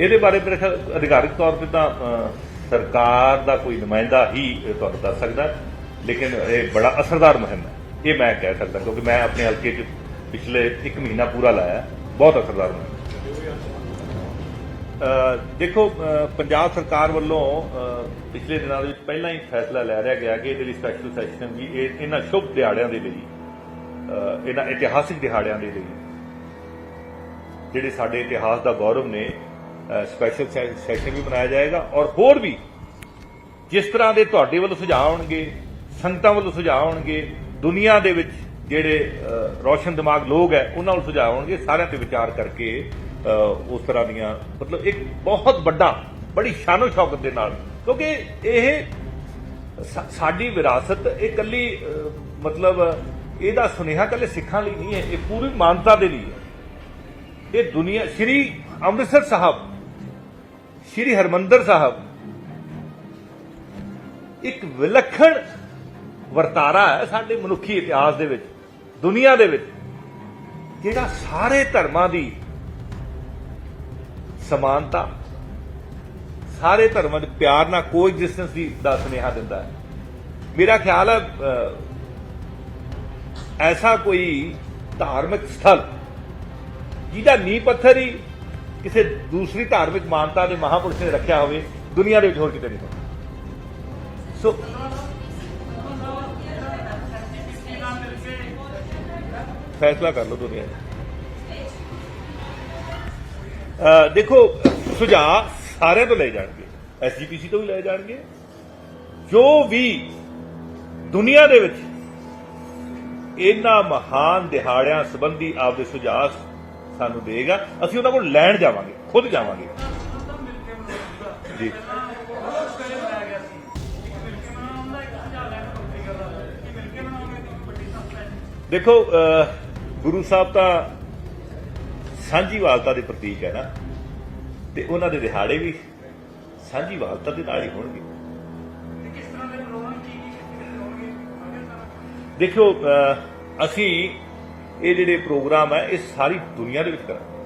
ਇਹਦੇ ਬਾਰੇ ਮੇਰੇ ਖਿਆਲ ਅਧਿਕਾਰਿਕ ਤੌਰ ਤੇ ਤਾਂ ਸਰਕਾਰ ਦਾ ਕੋਈ ਨੁਮਾਇੰਦਾ ਹੀ ਤੁਹਾਨੂੰ ਦੱਸ ਸਕਦਾ ਲੇਕਿਨ ਇਹ ਬੜਾ ਅਸਰਦਾਰ ਮੁਹਿੰਮ ਹੈ। ਇਹ ਮੈਂ ਕਹਿ ਸਕਦਾ, ਕਿਉਂਕਿ ਮੈਂ ਆਪਣੇ ਹਲਕੇ 'ਚ ਪਿਛਲੇ 1 ਮਹੀਨਾ ਪੂਰਾ ਲਾਇਆ ਬਹੁਤ ਅਸਰਦਾਰ ਮੁਹਿੰਮ ਦੇਖੋ ਪੰਜਾਬ ਸਰਕਾਰ ਵੱਲੋਂ ਪਿਛਲੇ ਦਿਨਾਂ ਦੇ ਵਿੱਚ ਪਹਿਲਾਂ ਹੀ ਫੈਸਲਾ ਲੈ ਰਿਹਾ ਗਿਆ ਕਿ ਇਹਦੇ ਲਈ ਸਪੈਸ਼ਲ ਸੈਸ਼ਨ ਵੀ ਇਹਨਾਂ ਸ਼ੁਭ ਦਿਹਾੜਿਆਂ ਦੇ ਲਈ ਇਹਨਾਂ ਇਤਿਹਾਸਿਕ ਦਿਹਾੜਿਆਂ ਦੇ ਲਈ, ਜਿਹੜੇ ਸਾਡੇ ਇਤਿਹਾਸ ਦਾ ਗੌਰਵ ਨੇ ਸਪੈਸ਼ਲ ਸੈਸ਼ਨ ਵੀ ਬਣਾਇਆ ਜਾਏਗਾ ਔਰ ਹੋਰ ਵੀ ਜਿਸ ਤਰ੍ਹਾਂ ਦੇ ਤੁਹਾਡੇ ਵੱਲੋਂ ਸੁਝਾਅ ਆਉਣਗੇ ਸੰਗਤਾਂ ਵੱਲੋਂ ਸੁਝਾਅ ਆਉਣਗੇ ਦੁਨੀਆ ਦੇ ਵਿੱਚ ਜਿਹੜੇ ਅ, ਰੌਸ਼ਨ ਦਿਮਾਗ ਲੋਕ ਹੈ ਉਹਨਾਂ ਵੱਲੋਂ ਸੁਝਾਅ ਆਉਣਗੇ ਸਾਰਿਆਂ ਤੇ ਵਿਚਾਰ ਕਰਕੇ ਉਸ ਤਰ੍ਹਾਂ ਦੀਆਂ ਮਤਲਬ ਇੱਕ ਬਹੁਤ ਵੱਡਾ ਬੜੀ ਸ਼ਾਨੋ ਸ਼ੌਕਤ ਦੇ ਨਾਲ ਕਿਉਂਕਿ ਇਹ ਸਾਡੀ ਵਿਰਾਸਤ ਇਹ ਇਕੱਲੀ ਮਤਲਬ ਇਹਦਾ ਸੁਨੇਹਾ ਇਕੱਲੇ ਸਿੱਖਾਂ ਲਈ ਨਹੀਂ ਹੈ ਇਹ ਪੂਰੀ ਮਾਨਤਾ ਦੇ ਲਈ ਹੈ। ਇਹ ਦੁਨੀਆ ਸ੍ਰੀ ਅੰਮ੍ਰਿਤਸਰ ਸਾਹਿਬ ਸ੍ਰੀ ਹਰਮੰਦਰ ਸਾਹਿਬ, ਇੱਕ ਵਿਲੱਖਣ ਵਰਤਾਰਾ ਹੈ ਸਾਡੇ ਮਨੁੱਖੀ ਇਤਿਹਾਸ ਦੇ ਵਿੱਚ, ਦੁਨੀਆ ਦੇ ਵਿੱਚ, ਜਿਹੜਾ ਸਾਰੇ ਧਰਮਾਂ ਦੀ ਸਮਾਨਤਾ, ਸਾਰੇ ਧਰਮਾਂ ਦੇ ਪਿਆਰ ਨਾਲ ਕੋਐਗਜ਼ਿਸਟੈਂਸ ਦੀ ਦਾ ਸੁਨੇਹਾ ਦਿੰਦਾ ਹੈ। ਮੇਰਾ ਖਿਆਲ ਹੈ ਐਸਾ ਕੋਈ ਧਾਰਮਿਕ ਸਥਲ, ਜਿਹਦਾ ਨੀਂਹ ਪੱਥਰ ਹੀ ਕਿਸੇ ਦੂਸਰੀ ਧਾਰਮਿਕ ਮਾਨਤਾ ਦੇ ਮਹਾਪੁਰਸ਼ ਨੇ ਰੱਖਿਆ ਹੋਵੇ, ਦੁਨੀਆ ਦੇ ਵਿੱਚ ਹੋਰ ਕਿਤੇ ਨਹੀਂ ਸੋ ਫੈਸਲਾ ਕਰ ਲਓ ਦੁਨੀਆ 'ਚ। ਦੇਖੋ, ਸੁਝਾਅ ਸਾਰਿਆਂ ਤੋਂ ਲਏ ਜਾਣਗੇ। ਐਸਜੀਪੀਸੀ ਤੋਂ ਵੀ ਲਏ ਜਾਣਗੇ। ਜੋ ਵੀ ਦੁਨੀਆ ਦੇ ਵਿੱਚ ਇਹਨਾਂ ਮਹਾਨ ਦਿਹਾੜਿਆਂ ਸੰਬੰਧੀ ਆਪਦੇ ਸੁਝਾਅ ਸਾਨੂੰ ਦੇਗਾ ਅਸੀਂ ਉਹਨਾਂ ਕੋਲ ਲੈਣ ਜਾਵਾਂਗੇ ਖੁਦ ਜਾਵਾਂਗੇ। ਜੀ। ਦੇਖੋ ਗੁਰੂ ਸਾਹਿਬ ਤਾਂ ਸਾਂਝੀਵਾਲਤਾ ਦੇ ਪ੍ਰਤੀਕ ਹੈ ਨਾ ਤੇ ਉਹਨਾਂ ਦੇ ਦਿਹਾੜੇ ਵੀ ਸਾਂਝੀਵਾਲਤਾ ਦੇ ਨਾਲ ਹੀ ਹੋਣਗੇ। ਦੇਖੋ ਅਹ, ਅਸੀਂ ਇਹ ਜਿਹੜੇ ਪ੍ਰੋਗਰਾਮ ਹੈ, ਇਹ ਸਾਰੀ ਦੁਨੀਆ ਦੇ ਵਿੱਚ ਕਰਾਂਗੇ।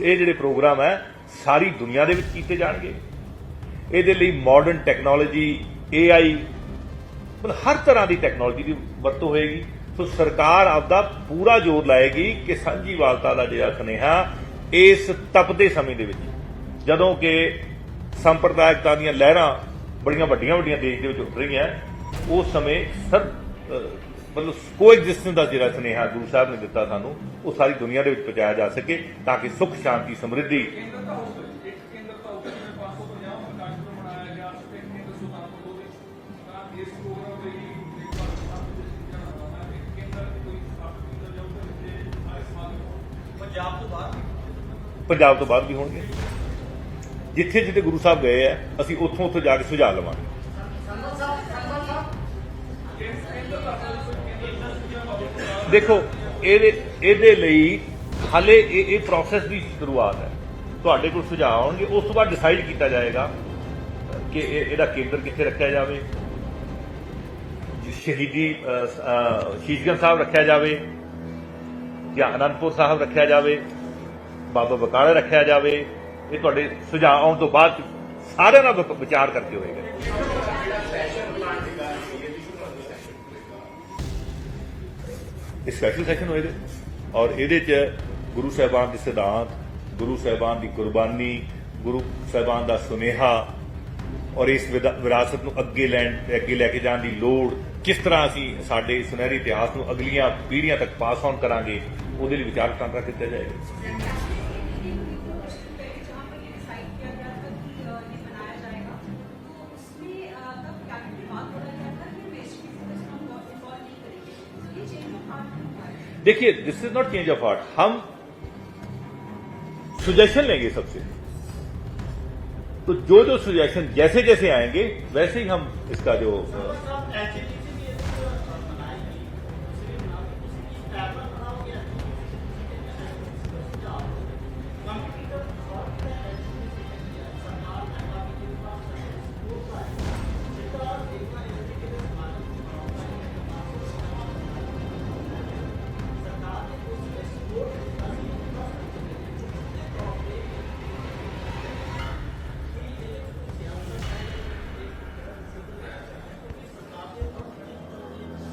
ਇਹ ਜਿਹੜੇ ਪ੍ਰੋਗਰਾਮ ਹੈ, ਸਾਰੀ ਦੁਨੀਆ ਦੇ ਵਿੱਚ ਕੀਤੇ ਜਾਣਗੇ। ਇਹਦੇ ਲਈ ਮਾਡਰਨ ਟੈਕਨੋਲੋਜੀ AI ਮਤਲਬ ਹਰ ਤਰ੍ਹਾਂ ਦੀ ਟੈਕਨੋਲੋਜੀ ਦੀ ਵਰਤੋਂ ਹੋਏਗੀ। ਸੋ ਸਰਕਾਰ ਆਪਦਾ ਪੂਰਾ ਜ਼ੋਰ ਲਾਏਗੀ ਕਿ ਸਾਂਝੀ ਵਾਲਤਾ ਦਾ ਜਿਹੜਾ ਸੁਨੇਹਾ ਇਸ ਤਪਦੇ ਸਮੇਂ ਦੇ ਵਿੱਚ, ਜਦੋਂ ਕਿ ਸੰਪਰਦਾਇਕਤਾ ਦੀਆਂ ਲਹਿਰਾਂ ਬੜੀਆਂ ਵੱਡੀਆਂ ਵੱਡੀਆਂ ਦੇਸ਼ ਦੇ ਵਿੱਚ ਉੱਠ ਰਹੀਆਂ, ਉਸ ਸਮੇਂ ਸਰ ਮਤਲਬ ਕੋਐਗਜ਼ਿਸਟੈਂਸ ਦਾ ਜਿਹੜਾ ਸੁਨੇਹਾ ਗੁਰੂ ਸਾਹਿਬ ਨੇ ਦਿੱਤਾ ਸਾਨੂੰ, ਉਹ ਸਾਰੀ ਦੁਨੀਆ ਦੇ ਵਿੱਚ ਪਹੁੰਚਾਇਆ ਜਾ ਸਕੇ ਤਾਂ ਕਿ ਸੁੱਖ, ਸ਼ਾਂਤੀ, ਸਮਰਿੱਧੀ ਪੰਜਾਬ ਤੋਂ ਬਾਹਰ ਪੰਜਾਬ ਤੋਂ ਬਾਅਦ ਵੀ ਹੋਣਗੇ। ਜਿੱਥੇ ਜਿੱਥੇ ਗੁਰੂ ਸਾਹਿਬ ਗਏ ਆ, ਅਸੀਂ ਉੱਥੋਂ ਉੱਥੋਂ ਜਾ ਕੇ ਸੁਝਾਅ ਲਵਾਂਗੇ। ਦੇਖੋ ਇਹਦੇ ਇਹਦੇ ਲਈ ਹਾਲੇ ਇਹ ਇਹ ਪ੍ਰੋਸੈਸ ਦੀ ਸ਼ੁਰੂਆਤ ਹੈ। ਤੁਹਾਡੇ ਕੋਲ ਸੁਝਾਅ ਆਉਣਗੇ ਉਸ ਤੋਂ ਬਾਅਦ ਡਿਸਾਈਡ ਕੀਤਾ ਜਾਏਗਾ ਕਿ ਇਹ- ਇਹਦਾ ਕੇਂਦਰ ਕਿੱਥੇ ਰੱਖਿਆ ਜਾਵੇ ਸ਼ਹੀਦੀ ਅ, ਸਾਹਿਬ ਰੱਖਿਆ ਜਾਵੇ ਜਾਂ ਅਨੰਦਪੁਰ ਸਾਹਿਬ ਰੱਖਿਆ ਜਾਵੇ ਬਾਬਾ ਬਕਾਲਾ ਰੱਖਿਆ ਜਾਵੇ। ਇਹ ਤੁਹਾਡੇ ਸੁਝਾਅ ਆਉਣ ਤੋਂ ਬਾਅਦ ਸਾਰਿਆਂ ਨਾਲ ਵਿਚਾਰ ਕਰਕੇ ਹੋਏਗਾ। ਇਹ ਸਪੈਸ਼ਲ ਸੈਸ਼ਨ ਹੋਏਗਾ ਔਰ ਇਹਦੇ ਚ ਗੁਰੂ ਸਾਹਿਬਾਨ ਦੇ ਸਿਧਾਂਤ, ਗੁਰੂ ਸਾਹਿਬਾਨ ਦੀ ਕੁਰਬਾਨੀ, ਗੁਰੂ ਸਾਹਿਬਾਨ ਦਾ ਸੁਨੇਹਾ ਔਰ ਇਸ ਵਿਰਾਸਤ ਨੂੰ ਅੱਗੇ ਲੈਣ, ਅੱਗੇ ਲੈ ਕੇ ਜਾਣ ਦੀ ਲੋੜ ਕਿਸ ਤਰ੍ਹਾਂ ਅਸੀਂ ਸਾਡੇ ਸੁਨਹਿਰੀ ਇਤਿਹਾਸ ਨੂੰ ਅਗਲੀਆਂ ਪੀੜ੍ਹੀਆਂ ਤੱਕ ਪਾਸ ਔਨ ਕਰਾਂਗੇ, ਉਹਦੇ ਲਈ ਵਿਚਾਰ ਵਟਾਂਦਰਾ ਕੀਤਾ ਜਾਏਗਾ। देखिए this is not change of heart हम सुजेशन लेंगे सबसे। तो जो जो सुजेशन जैसे जैसे आएँगे, वैसे ही हम इसका जो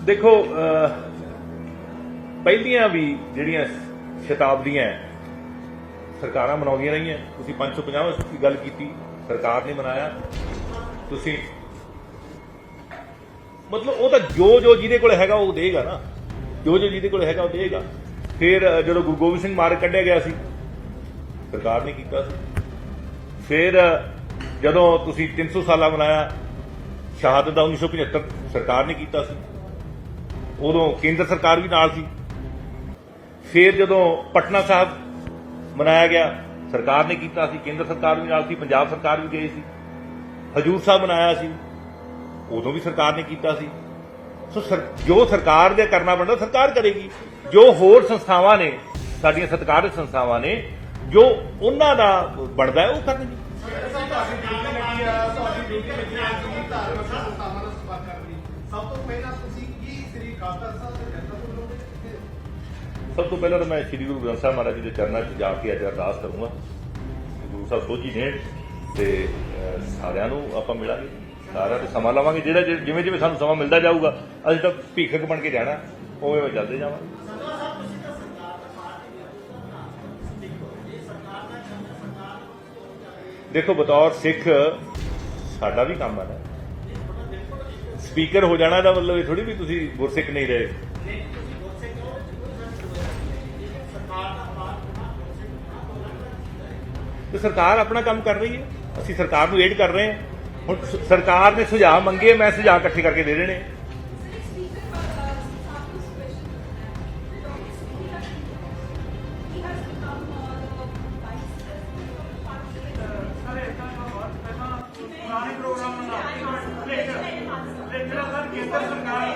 ਦੇਖੋ ਪਹਿਲੀਆਂ ਵੀ ਜਿਹੜੀਆਂ ਸ਼ਤਾਬਦੀਆਂ ਸਰਕਾਰਾਂ ਬਣਾਉਂਦੀਆਂ ਰਹੀਆਂ। ਤੁਸੀਂ 550 ਦੀ ਗੱਲ ਕੀਤੀ, ਸਰਕਾਰ ਨੇ ਮਨਾਇਆ। ਤੁਸੀਂ ਮਤਲਬ ਉਹ ਤਾਂ ਜੋ ਜੋ ਜਿਹਦੇ ਕੋਲ ਹੈਗਾ, ਉਹ ਦੇਗਾ ਨਾ। ਜੋ ਜੋ ਜਿਹਦੇ ਕੋਲ ਹੈਗਾ, ਉਹ ਦੇਗਾ। ਫਿਰ ਜਦੋਂ ਗੁਰੂ ਗੋਬਿੰਦ ਸਿੰਘ ਮਾਰਗ ਕੱਢਿਆ ਗਿਆ ਸੀ, ਸਰਕਾਰ ਨੇ ਕੀਤਾ ਸੀ। ਫਿਰ ਜਦੋਂ ਤੁਸੀਂ 300 ਸਾਲਾ ਮਨਾਇਆ, ਸ਼ਹਾਦਤ ਦਾ 1975 ਸਰਕਾਰ ਨੇ ਕੀਤਾ ਸੀ। ਉਦੋਂ ਕੇਂਦਰ ਸਰਕਾਰ ਵੀ ਨਾਲ ਸੀ। ਫਿਰ ਜਦੋਂ ਪਟਨਾ ਸਾਹਿਬ ਮਨਾਇਆ ਗਿਆ, ਸਰਕਾਰ ਨੇ ਕੀਤਾ ਸੀ, ਕੇਂਦਰ ਸਰਕਾਰ ਵੀ ਨਾਲ ਸੀ, ਪੰਜਾਬ ਸਰਕਾਰ ਵੀ ਗਈ ਸੀ। ਹਜੂਰ ਸਾਹਿਬ ਮਨਾਇਆ ਸੀ, ਉਦੋਂ ਵੀ ਸਰਕਾਰ ਨੇ ਕੀਤਾ ਸੀ। ਸੋ ਜੋ ਸਰਕਾਰ ਦੇ ਕਰਨਾ ਬਣਦਾ ਸਰਕਾਰ ਕਰੇਗੀ। ਜੋ ਹੋਰ ਸੰਸਥਾਵਾਂ ਨੇ, ਸਾਡੀਆਂ ਸਤਿਕਾਰਤ ਸੰਸਥਾਵਾਂ ਨੇ, ਜੋ ਉਹਨਾਂ ਦਾ ਬਣਦਾ ਹੈ ਉਹ ਕਰਨਗੇ ਸਭ ਤੋਂ ਪਹਿਲਾਂ ਤੁਸੀਂ ਸਭ ਤੋਂ ਪਹਿਲਾਂ ਤਾਂ ਮੈਂ ਸ੍ਰੀ ਗੁਰੂ ਗ੍ਰੰਥ ਸਾਹਿਬ ਮਹਾਰਾਜ ਜੀ ਦੇ ਚਰਨਾਂ 'ਚ ਜਾ ਕੇ ਅੱਜ ਅਰਦਾਸ ਕਰੂੰਗਾ। ਗੁਰੂ ਸਾਹਿਬ ਸੋਝੀ ਨੇ ਤੇ ਸਾਰਿਆਂ ਨੂੰ ਆਪਾਂ ਮਿਲਾਂਗੇ। ਸਾਰਿਆਂ ਤੇ ਸਮਾਂ ਲਵਾਂਗੇ। ਜਿਹੜਾ ਜਿਵੇਂ ਜਿਵੇਂ ਸਾਨੂੰ ਸਮਾਂ ਮਿਲਦਾ ਜਾਊਗਾ, ਅਸੀਂ ਤਾਂ ਭੀਖਕ ਬਣ ਕੇ ਜਾਣਾ ਉਵੇਂ ਉਵੇਂ ਚੱਲਦੇ ਜਾਵਾਂਗੇ। ਦੇਖੋ ਬਤੌਰ ਸਿੱਖ ਸਾਡਾ ਵੀ ਕੰਮ ਹੈ ਨਾ। ਸਪੀਕਰ ਹੋ ਜਾਣਾ ਦਾ ਮਤਲਬ ਇਹ ਥੋੜੀ ਵੀ ਤੁਸੀਂ ਗੁਰਸਿੱਖ ਨਹੀਂ ਰਹੇ। ਤੇ ਸਰਕਾਰ ਆਪਣਾ ਕੰਮ ਕਰ ਰਹੀ ਹੈ। ਅਸੀਂ ਸਰਕਾਰ ਨੂੰ ਏਡ ਕਰ ਰਹੇ ਹਾਂ। ਹੁਣ ਸਰਕਾਰ ਨੇ ਸੁਝਾਅ ਮੰਗੇ ਮੈਂ ਸੁਝਾਅ ਇਕੱਠੇ ਕਰਕੇ ਦੇ ਦੇਣੇ। ਸਾਰੇ ਲੇਕਿਨ ਲੇਕਿਨ ਸਰ ਕੇਂਦਰ ਸਰਕਾਰ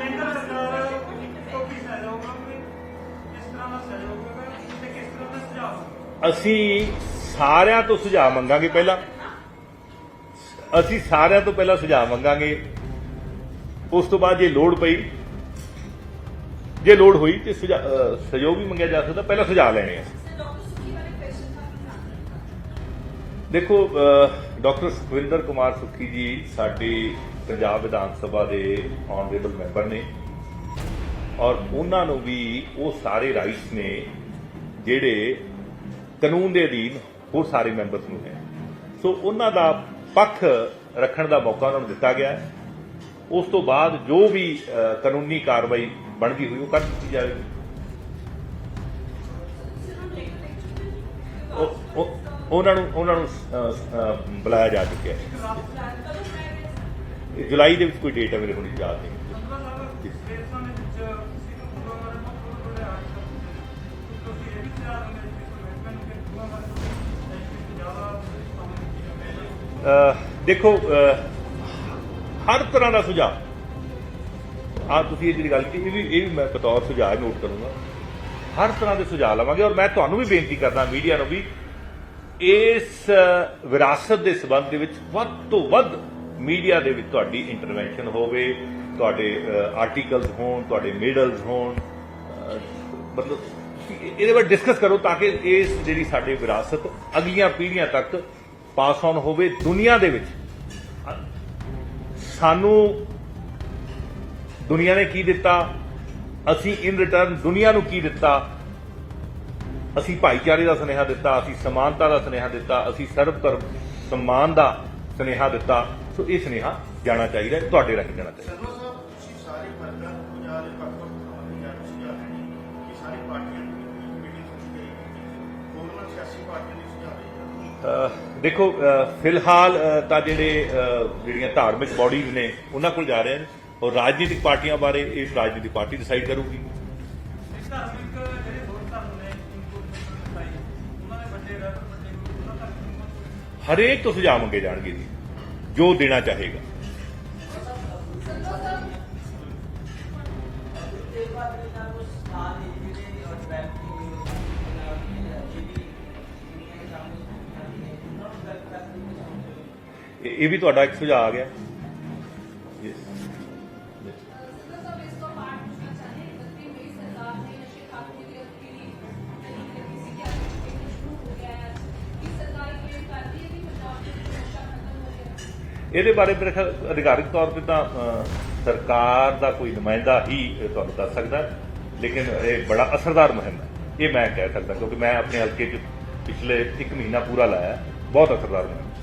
ਕੇਂਦਰ ਸਰਕਾਰ ਤੋਂ ਕੀ ਸਹਿਯੋਗ ਹੋਵੇ ਕਿਸ ਤਰ੍ਹਾਂ ਦਾ ਸਹਿਯੋਗ ਹੋਵੇ ਤੇ ਕਿਸ ਤਰ੍ਹਾਂ ਦਾ ਸੁਝਾਅ? ਅਸੀਂ ਸਾਰਿਆਂ ਤੋਂ ਸੁਝਾਅ ਮੰਗਾਂਗੇ ਪਹਿਲਾਂ। ਅਸੀਂ ਸਾਰਿਆਂ ਤੋਂ ਪਹਿਲਾਂ ਸੁਝਾਅ ਮੰਗਾਂਗੇ। ਉਸ ਤੋਂ ਬਾਅਦ ਜੇ ਲੋੜ ਪਈ ਜੇ ਲੋੜ ਹੋਈ ਤੇ ਸਹਿਯੋਗ ਵੀ ਮੰਗਿਆ ਜਾ ਸਕਦਾ। ਪਹਿਲਾਂ ਸੁਝਾਅ ਲੈਣੇ ਆ। ਦੇਖੋ ਡਾਕਟਰ ਸੁਖਵਿੰਦਰ ਕੁਮਾਰ ਸੁੱਖੀ ਜੀ ਸਾਡੇ ਪੰਜਾਬ ਵਿਧਾਨ ਸਭਾ ਦੇ ਆਨਰੇਬਲ ਮੈਂਬਰ ਨੇ ਔਰ ਉਹਨਾਂ ਨੂੰ ਵੀ ਉਹ ਸਾਰੇ ਰਾਈਟਸ ਨੇ ਜਿਹੜੇ ਕਾਨੂੰਨ ਦੇ ਅਧੀਨ ਹੋਰ ਸਾਰੇ ਮੈਂਬਰਸ ਨੂੰ ਹੈ। ਸੋ ਉਹਨਾਂ ਦਾ ਪੱਖ ਰੱਖਣ ਦਾ ਮੌਕਾ ਉਹਨਾਂ ਨੂੰ ਦਿੱਤਾ ਗਿਆ ਹੈ। ਉਸ ਤੋਂ ਬਾਅਦ ਜੋ ਵੀ ਕਾਨੂੰਨੀ ਕਾਰਵਾਈ ਬਣਦੀ ਹੋਈ ਉਹ ਕਰ ਦਿੱਤੀ ਜਾਵੇਗੀ। ਉਹਨਾਂ ਨੂੰ ਉਹਨਾਂ ਨੂੰ ਬੁਲਾਇਆ ਜਾ ਚੁੱਕਿਆ ਹੈ। ਜੁਲਾਈ ਦੇ ਵਿੱਚ ਕੋਈ ਡੇਟ ਹੈ ਮੇਰੇ ਕੋਲ ਯਾਦ ਨਹੀਂ ਦੇਖੋ ਹਰ ਤਰ੍ਹਾਂ ਦਾ ਸੁਝਾਅ। ਆ ਤੁਸੀਂ ਇਹ ਜਿਹੜੀ ਗੱਲ ਕੀਤੀ, ਇਹ ਵੀ ਇਹ ਵੀ ਮੈਂ ਬਤੌਰ ਸੁਝਾਅ ਨੋਟ ਕਰੂੰਗਾ। ਹਰ ਤਰ੍ਹਾਂ ਦੇ ਸੁਝਾਅ ਲਵਾਂਗੇ ਔਰ ਮੈਂ ਤੁਹਾਨੂੰ ਵੀ ਬੇਨਤੀ ਕਰਦਾ ਮੀਡੀਆ ਨੂੰ ਵੀ ਇਸ ਵਿਰਾਸਤ ਦੇ ਸਬੰਧ ਦੇ ਵਿੱਚ ਵੱਧ ਤੋਂ ਵੱਧ ਮੀਡੀਆ ਦੇ ਵਿੱਚ ਤੁਹਾਡੀ ਇੰਟਰਵੈਂਸ਼ਨ ਹੋਵੇ, ਤੁਹਾਡੇ ਆਰਟੀਕਲਸ ਹੋਣ, ਤੁਹਾਡੇ ਮੇਡਲਸ ਹੋਣ ਮਤਲਬ ਇਹਦੇ ਬਾਰੇ ਡਿਸਕਸ ਕਰੋ ਤਾਂ ਕਿ ਇਹ ਜਿਹੜੀ ਸਾਡੀ ਵਿਰਾਸਤ ਅਗਲੀਆਂ ਪੀੜ੍ਹੀਆਂ ਤੱਕ ਪਾਸ ਆਨ ਹੋਵੇ ਦੁਨੀਆ ਦੇ ਵਿੱਚ। ਸਾਨੂੰ ਦੁਨੀਆ ਨੇ ਕੀ ਦਿੱਤਾ? ਅਸੀਂ ਇਨ ਰਿਟਰਨ ਦੁਨੀਆ ਨੂੰ ਕੀ ਦਿੱਤਾ? ਅਸੀਂ ਭਾਈਚਾਰੇ ਦਾ ਸੁਨੇਹਾ ਦਿੱਤਾ, ਅਸੀਂ ਸਮਾਨਤਾ ਦਾ ਸੁਨੇਹਾ ਦਿੱਤਾ, ਅਸੀਂ ਸਰਬ ਧਰਮ ਸਨਮਾਨ ਦਾ ਸੁਨੇਹਾ ਦਿੱਤਾ ਸੋ ਇਹ ਸੁਨੇਹਾ ਜਾਣਾ ਚਾਹੀਦਾ ਤੁਹਾਡੇ ਰਾਹੀਂ ਜਾਣਾ ਚਾਹੀਦਾ। ਦੇਖੋ ਫਿਲਹਾਲ ਤਾਂ ਜਿਹੜੇ ਜਿਹੜੀਆਂ ਧਾਰਮਿਕ ਬਾਡੀਜ਼ ਨੇ ਉਹਨਾਂ ਕੋਲ ਜਾ ਰਹੇ ਨੇ ਔਰ ਰਾਜਨੀਤਿਕ ਪਾਰਟੀਆਂ ਬਾਰੇ ਇਸ ਰਾਜਨੀਤਿਕ ਪਾਰਟੀ ਡਿਸਾਈਡ ਕਰੂਗੀ ਇਸ ਧਾਰਮਿਕ ਜਿਹੜੇ ਹੋਰ ਧਰਮ ਨੇ ਇਨਪੁਟ ਦਿੱਤਾਈ ਉਹਨਾਂ ਦੇ ਵੱਡੇ ਰਹਿ ਵੱਡੇ ਗੁਰੂ ਉਹਨਾਂ ਤੱਕ ਇਨਪੁਟ ਹਰੇਕ ਤੋਂ ਸੁਝਾਅ ਮੰਗੇ ਜਾਣਗੇ ਜੀ, ਜੋ ਦੇਣਾ ਚਾਹੇਗਾ ਇਹ ਵੀ ਤੁਹਾਡਾ ਇੱਕ ਸੁਝਾਅ ਆ ਗਿਆ Yes. ਇਹਦੇ ਬਾਰੇ ਮੇਰੇ ਖਿਆਲ ਅਧਿਕਾਰਿਕ ਤੌਰ ਤੇ ਤਾਂ ਸਰਕਾਰ ਦਾ ਕੋਈ ਨੁਮਾਇੰਦਾ ਹੀ ਤੁਹਾਨੂੰ ਦੱਸ ਸਕਦਾ ਲੇਕਿਨ ਇਹ ਬੜਾ ਅਸਰਦਾਰ ਮੁਹਿੰਮ ਹੈ। ਇਹ ਮੈਂ ਕਹਿ ਸਕਦਾ, ਕਿਉਂਕਿ ਮੈਂ ਆਪਣੇ ਹਲਕੇ 'ਚ ਪਿਛਲੇ 1 ਮਹੀਨਾ ਪੂਰਾ ਲਾਇਆ ਬਹੁਤ ਅਸਰਦਾਰ ਮੁਹਿੰਮ